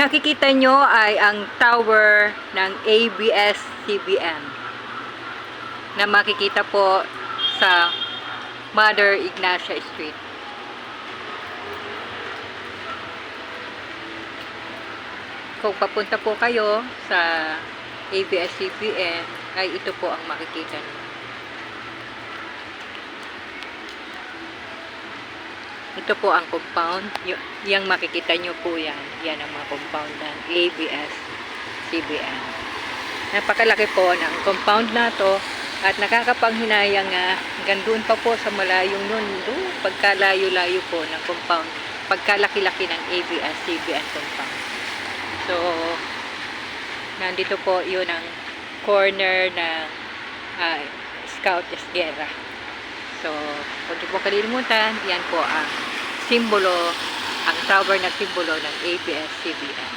nakikita nyo ay ang tower ng ABS-CBN na makikita po sa Mother Ignacia Street. Kung papunta po kayo sa ABS-CBN, ay ito po ang makikita nyo. Ito po ang compound. Yang makikita nyo po yan. Yan ang mga compound ng ABS-CBN. Napakalaki po ng compound na to at nakakapanghinayang nga hanggang doon pa po sa malayong nun, doon, pagkalayo-layo po ng compound, pagkalaki-laki ng ABS-CBN compound. So, nandito po yun ang corner ng ah, Scout Esguerra. So, huwag niyo po kalilimutan, yan po ang simbolo, ang tower na simbolo ng ABS-CBN.